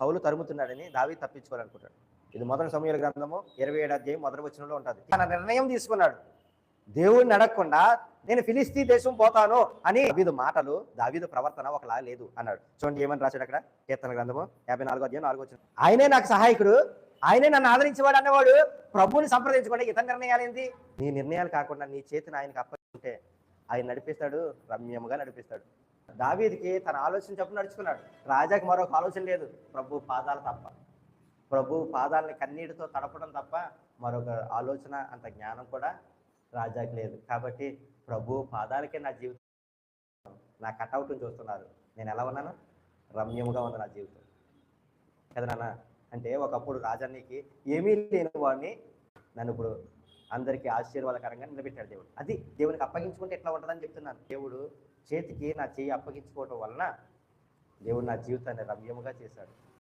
సౌలు తరుముతున్నాడని దావి తప్పించుకోవాలనుకుంటాడు ఇది మొదటి సమయాల గ్రంథము ఇరవై ఏడు అధ్యాయం మొదటి వచ్చినలో ఉంటుంది. తన నిర్ణయం తీసుకున్నాడు. దేవుడిని అడగకుండా నేను ఫిలిస్తీ దేశం పోతాను అని దావీదు మాటలు దావీదు ప్రవర్తన ఒకలా లేదు అన్నాడు. చూడండి ఏమని రాశాడు అక్కడ? కీర్తన గ్రంథము యాభై నాలుగో అధ్యాయం నాలుగు వచ్చిన ఆయనే నాకు సహాయకుడు. ఆయనే నన్ను ఆదరించేవాడు అన్నవాడు ప్రభువుని సంప్రదించుకోండి ఇతర నిర్ణయాలు ఏంటి? నీ నిర్ణయాలు కాకుండా నీ చేతిని ఆయనకు అప్పగింటే ఆయన నడిపిస్తాడు రమ్యముగా నడిపిస్తాడు. దావీదికి తన ఆలోచన చెప్పు నడుచుకున్నాడు. రాజాకి మరొక ఆలోచన లేదు. ప్రభు పాదాలు తప్ప. ప్రభు పాదాలని కన్నీటితో తడపడం తప్ప మరొక ఆలోచన అంత జ్ఞానం కూడా రాజాకి లేదు. కాబట్టి ప్రభు పాదాలకే నా జీవితం నా కటౌట్ని చూస్తున్నారు. నేను ఎలా ఉన్నాను? రమ్యముగా ఉంది నా జీవితం. కదా నాన్న? అంటే ఒకప్పుడు రాజానికి ఏమీ లేని వాడిని నన్ను ఇప్పుడు అందరికీ ఆశీర్వాదకరంగా నిలబెట్టాడు దేవుడు. అది దేవునికి అప్పగించుకుంటే ఎట్లా ఉంటుందని చెప్తున్నాను. దేవుడు చేతికి నా చేయి అప్పగించుకోవటం వలన దేవుడు నా జీవితాన్ని రమ్యముగా చేశాడు.